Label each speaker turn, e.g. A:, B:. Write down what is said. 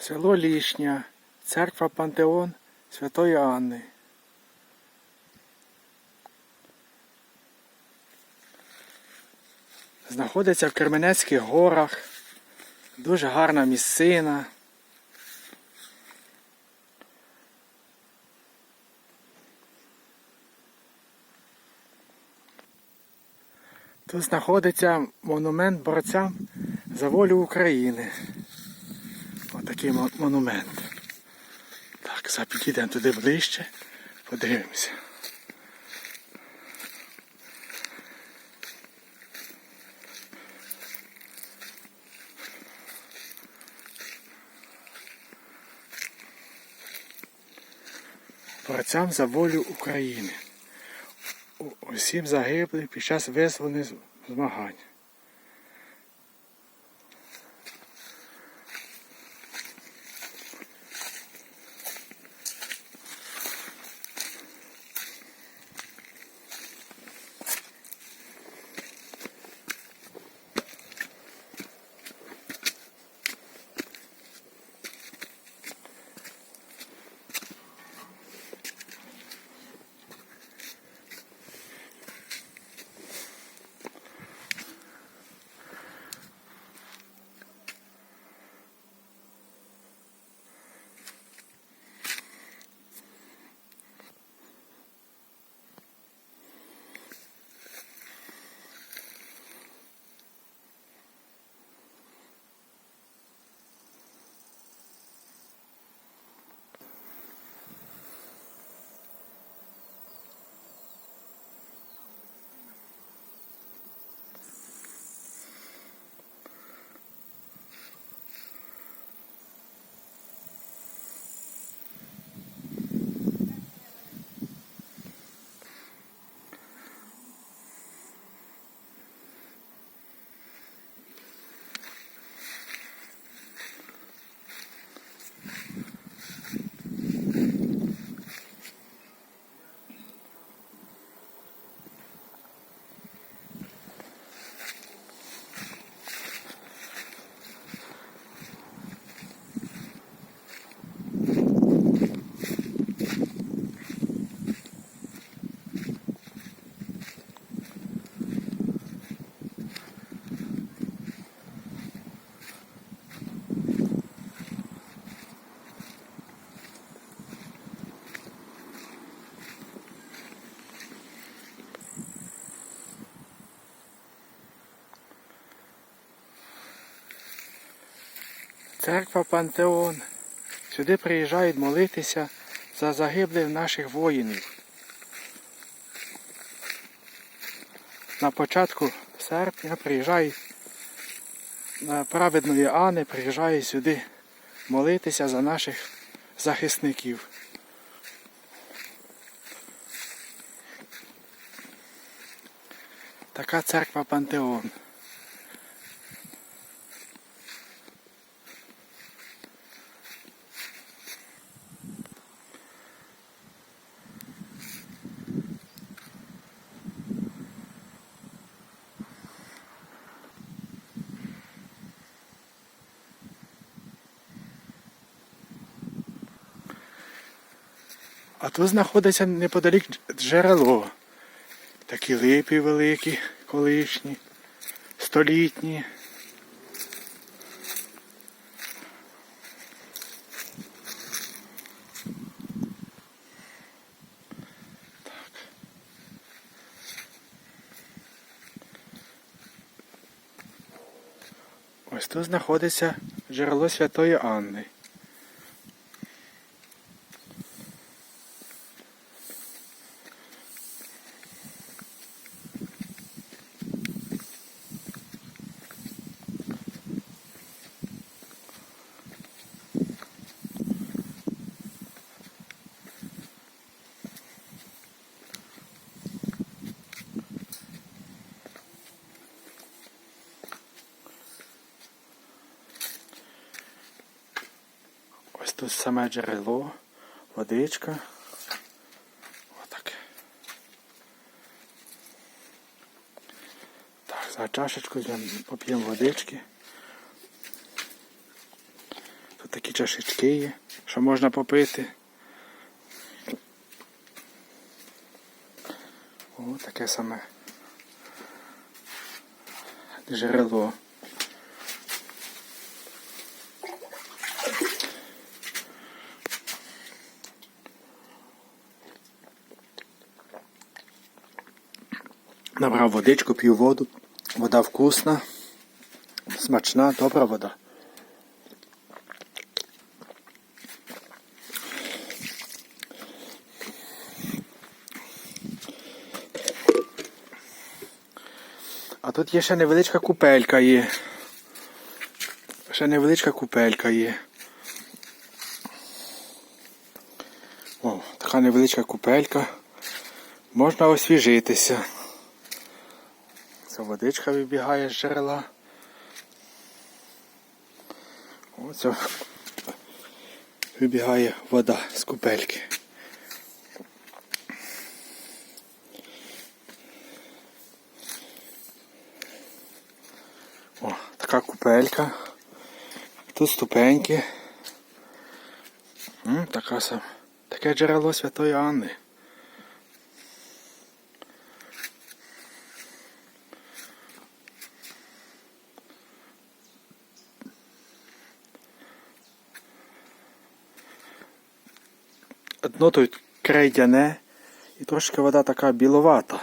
A: Село Лішня, церква Пантеон Святої Анни. Знаходиться в Керменецьких горах. Дуже гарна місцина. Тут знаходиться монумент борцям за волю України. Отакий мо- монумент. Так, зараз підійдемо туди ближче, подивимося. Борцям за волю України. Усім загиблим під час визвольних змагань. Церква Пантеон. Сюди приїжджають молитися за загиблих наших воїнів. На початку серпня приїжджають на праведної Ани, приїжджають сюди молитися за наших захисників. Така церква Пантеон. А тут знаходиться неподалік джерело. Такі липи великі, колишні, столітні. Ось тут знаходиться джерело Святої Анни. Тут саме джерело, водичка. Отак. Так, за чашечку поп'ємо водички. Тут такі чашечки є, що можна попити. О, таке саме джерело. Набрав водичку, п'ю воду. Вода вкусна, смачна, добра вода. А тут є ще невеличка купелька є. Ще невеличка купелька є. О, така невеличка купелька. Можна освіжитися. Це водичка вибігає з джерела. Оце вибігає вода з купельки. О, така купелька. Тут ступеньки. Така сам. Таке джерело Святої Анни. Дно тут крейдяне і трошки вода така біловата.